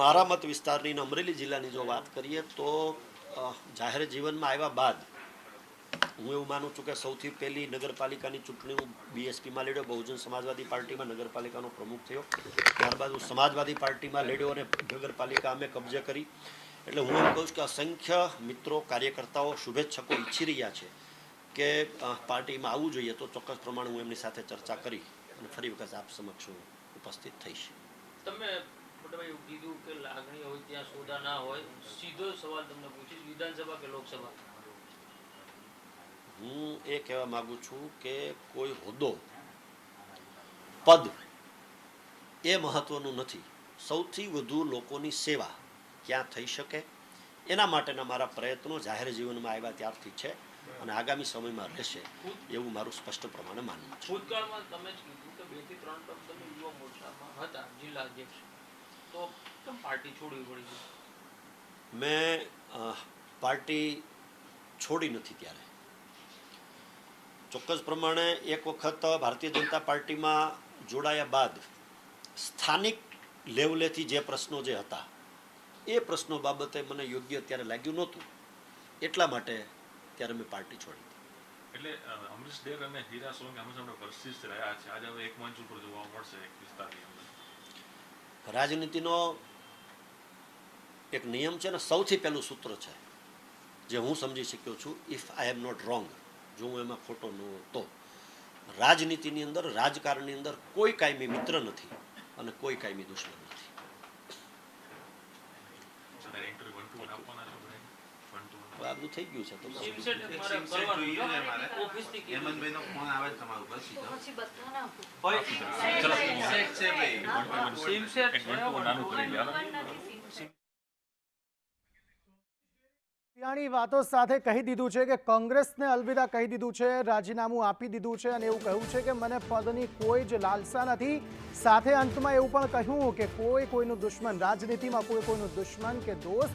મારા મત વિસ્તારની અમરેલી જિલ્લાની જો વાત કરીએ તો જાહેર જીવનમાં આવ્યા બાદ હું એવું માનું છું કે સૌથી પહેલી નગરપાલિકાની ચૂંટણી હું બીએસપીમાં લડ્યો, બહુજન સમાજવાદી પાર્ટીમાં નગરપાલિકાનો પ્રમુખ થયો. ત્યારબાદ હું સમાજવાદી પાર્ટીમાં લડ્યો અને નગરપાલિકા અમે કબજે કરી. એટલે હું એમ કહું છું કે અસંખ્ય મિત્રો, કાર્યકર્તાઓ, શુભેચ્છકો ઈચ્છી રહ્યા છે કે પાર્ટીમાં આવવું જોઈએ તો ચોક્કસ પ્રમાણે હું એમની સાથે ચર્ચા કરી અને ફરી વખત આપ સમક્ષ હું ઉપસ્થિત થઈશ. તમે મોટાભાઈ એવું કીધું કે લાગણી હોય ત્યાં સોદા ના હોય. સીધો સવાલ તમને પૂછીશ વિધાનસભા કે લોકસભા? હું એ કહેવા માંગુ છું કે કોઈ હોદ્દો પદ એ મહત્વનું નથી. સૌથી વધુ લોકોની સેવા ક્યાં થઈ શકે? એના માટેના મારા પ્રયત્નો જાહેર જીવનમાં આવ્યા ત્યારથી છે અને આગામી સમયમાં રહેશે એવું મારું સ્પષ્ટ પ્રમાણે માનવું છે. ભૂતકાળમાં તમે કીધું કે બેથી ત્રણ તમે યુવા મોરચામાં હતા જિલ્લા અધ્યક્ષ. કેમ પાર્ટી છોડવી પડી મેં અ, પાર્ટી છોડી નથી ત્યારે. ચોક્કસ પ્રમાણે એક વખત ભારતીય જનતા પાર્ટીમાં જોડાયા બાદ સ્થાનિક લેવલેથી જે પ્રશ્નો જે હતા એ પ્રશ્નો બાબતે મને યોગ્ય ત્યારે લાગ્યું નહોતું. એટલા માટે ત્યારે મેં પાર્ટી છોડી એટલે અમરીશ ડેર અને હીરા સોલંકી હંમેશા આપણે વર્સિસ રહ્યા છે. આજે હવે એક મંચ ઉપર જોવા મળશે એક વિસ્તારની અંદર. રાજનીતિનો એક નિયમ છે ને સૌથી પહેલું સૂત્ર છે જે હું સમજી શક્યો છું if I am not wrong જો હું એમાં ખોટો ન તો રાજનીતિની અંદર રાજકારણની અંદર કોઈ કાયમી મિત્ર નથી અને કોઈ કાયમી દુશ્મન નથી. થઈ ગયું છે તો ફોન આવે તમારું બસ સીધો. પછી બધાને આપું. હોય. સિમસેટ છે ભાઈ. સિમસેટ એક વન ટુ વન નાનું કરી લે હાલો. ની વાતો સાથે કહી દીધું છે કે કોંગ્રેસને અલવિદા કહી દીધું છે, રાજીનામું આપી દીધું છે અને એવું કહ્યું છે કે મને પદની કોઈ જ લાલસા નથી. સાથે અંતમાં એવું પણ કહ્યું કે કોઈ કોઈનું દુશ્મન, રાજનીતિમાં કોઈ કોઈનું દુશ્મન કે દોસ્ત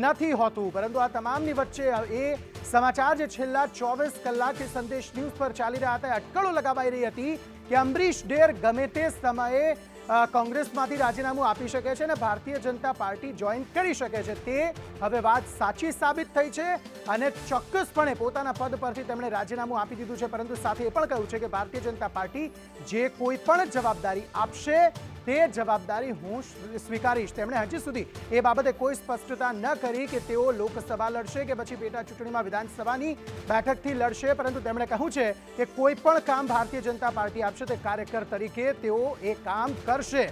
નથી હોતું. પરંતુ આ તમામની વચ્ચે એ સમાચાર જે છેલ્લા ચોવીસ કલાકથી સંદેશ ન્યૂઝ પર ચાલી રહ્યા હતા અટકળો લગાવાઈ રહી હતી કે અમરીશ ડેર ગમે તે સમયે કોંગ્રેસમાંથી રાજીનામું આપી શકે છે અને ભારતીય જનતા પાર્ટી જોઈન કરી શકે છે. તે હવે વાત સાચી સાબિત થઈ છે અને ચોક્કસપણે પોતાના પદ પરથી તેમણે રાજીનામું આપી દીધું છે. પરંતુ સાથે એ પણ કહ્યું છે કે ભારતીય જનતા પાર્ટી જે કોઈ પણ જવાબદારી આપશે તે જવાબદારી હું સ્વીકારીશ. તેમણે હજી સુધી એ બાબતે કોઈ સ્પષ્ટતા ન કરી કે તેઓ લોકસભા લડશે કે પછી પેટા ચૂંટણીમાં વિધાનસભાની બેઠકથી લડશે. પરંતુ તેમણે કહ્યું છે કે કોઈ પણ કામ ભારતીય જનતા પાર્ટી આપશે તે કાર્યકર તરીકે તેઓ એ કામ કરશે.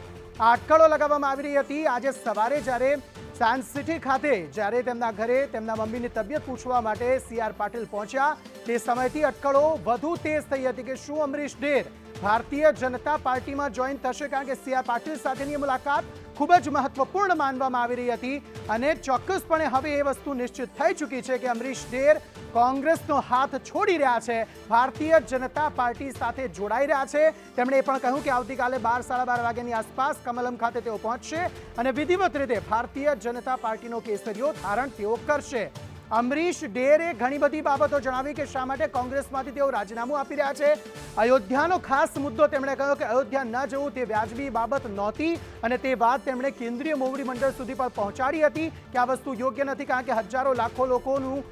અટકળો લગાવવામાં આવી રહી હતી. આજે સવારે જ્યારે સાયન્સ સિટી ખાતે, જ્યારે તેમના ઘરે તેમના મમ્મીની તબિયત પૂછવા માટે સી આર પાટીલ પહોંચ્યા, તે સમયથી અટકળો વધુ તેજ થઈ હતી કે શું અમરીશ ડેર ભારતીય જનતા પાર્ટીમાં જોઈન થશે કારણ કે સી આર પાટીલ સાથેની મુલાકાત ખૂબ જ મહત્વપૂર્ણ માનવામાં આવી રહી હતી અને ચોક્કસપણે હવે એ વસ્તુ નિશ્ચિત થઈ ચૂકી છે કે અમરીશ ડેર કોંગ્રેસનો હાથ છોડી રહ્યા છે, ભારતીય જનતા પાર્ટી સાથે જોડાઈ રહ્યા છે. તેમણે એ પણ કહ્યું કે આવતીકાલે બાર સાડા બાર વાગ્યાની આસપાસ કમલમ ખાતે તેઓ પહોંચશે અને વિધિવત રીતે ભારતીય જનતા પાર્ટીનો કેસરીઓ ધારણ તેઓ કરશે. અમરીશ ડેરે ઘણી બધી બાબતો જણાવી કે શા માટે કોંગ્રેસમાંથી તેઓ રાજીનામું આપી રહ્યા છે. અયોધ્યાનો ખાસ મુદ્દો તેમણે કહ્યો કે અયોધ્યા ન જવું તે વ્યાજબી બાબત નહોતી અને તે વાત તેમણે કેન્દ્રીય મોવડી મંડળ સુધી પણ પહોંચાડી હતી કે આ વસ્તુ યોગ્ય નથી કારણ કે હજારો લાખો લોકોનું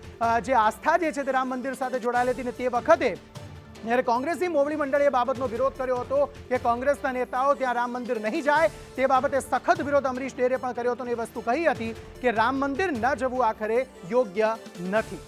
જે આસ્થા જે છે તે રામ મંદિર સાથે જોડાયેલી હતી ને તે વખતે જ્યારે કોંગ્રેસી મોવડી મંડળે એ બાબતનો વિરોધ કર્યો હતો કે કોંગ્રેસના નેતાઓ ત્યાં રામ મંદિર નહીં જાય, તે બાબતે સખત વિરોધ અમરીશ ડેરે પણ કર્યો હતો અને એ વસ્તુ કહી હતી કે રામ મંદિર ન જવું આખરે યોગ્ય નથી.